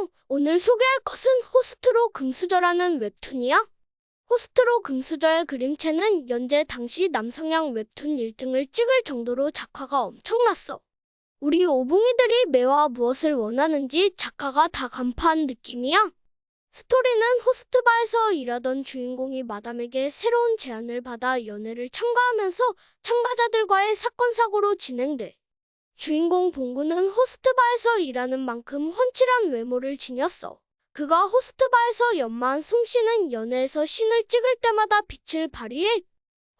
안녕. 오늘 소개할 것은 호스트로 금수저라는 웹툰이야. 호스트로 금수저의 그림체는 연재 당시 남성향 웹툰 1등을 찍을 정도로 작화가 엄청났어. 우리 오붕이들이 매화 무엇을 원하는지 작가가 다 간파한 느낌이야. 스토리는 호스트바에서 일하던 주인공이 마담에게 새로운 제안을 받아 연애를 참가하면서 참가자들과의 사건 사고로 진행돼. 주인공 봉구는 호스트바에서 일하는 만큼 훤칠한 외모를 지녔어. 그가 호스트바에서 연마한 솜씨는 연애에서 신을 찍을 때마다 빛을 발휘해.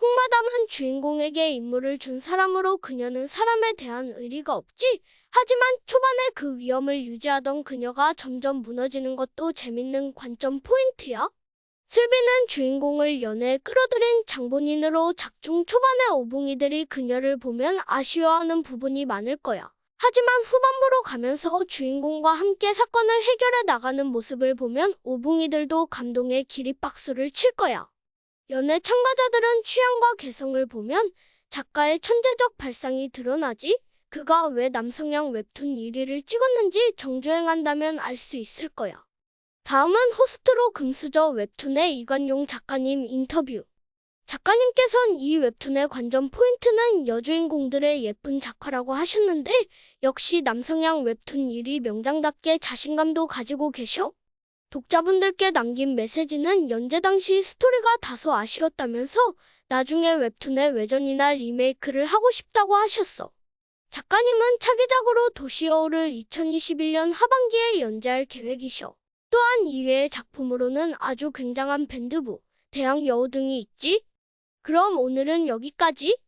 홍마담은 주인공에게 임무를 준 사람으로 그녀는 사람에 대한 의리가 없지. 하지만 초반에 그 위험을 유지하던 그녀가 점점 무너지는 것도 재밌는 관점 포인트야. 슬비는 주인공을 연애에 끌어들인 장본인으로 작중 초반에 오붕이들이 그녀를 보면 아쉬워하는 부분이 많을 거야. 하지만 후반부로 가면서 주인공과 함께 사건을 해결해 나가는 모습을 보면 오붕이들도 감동의 기립박수를 칠 거야. 연애 참가자들은 취향과 개성을 보면 작가의 천재적 발상이 드러나지 그가 왜 남성향 웹툰 1위를 찍었는지 정주행한다면 알 수 있을 거야. 다음은 호스트로 금수저 웹툰의 이관용 작가님 인터뷰. 작가님께선 이 웹툰의 관전 포인트는 여주인공들의 예쁜 작화라고 하셨는데 역시 남성향 웹툰 1위 명장답게 자신감도 가지고 계셔. 독자분들께 남긴 메시지는 연재 당시 스토리가 다소 아쉬웠다면서 나중에 웹툰의 외전이나 리메이크를 하고 싶다고 하셨어. 작가님은 차기작으로 도시어울을 2021년 하반기에 연재할 계획이셔. 또한 이외의 작품으로는 아주 굉장한 밴드부, 대학 여우 등이 있지. 그럼 오늘은 여기까지.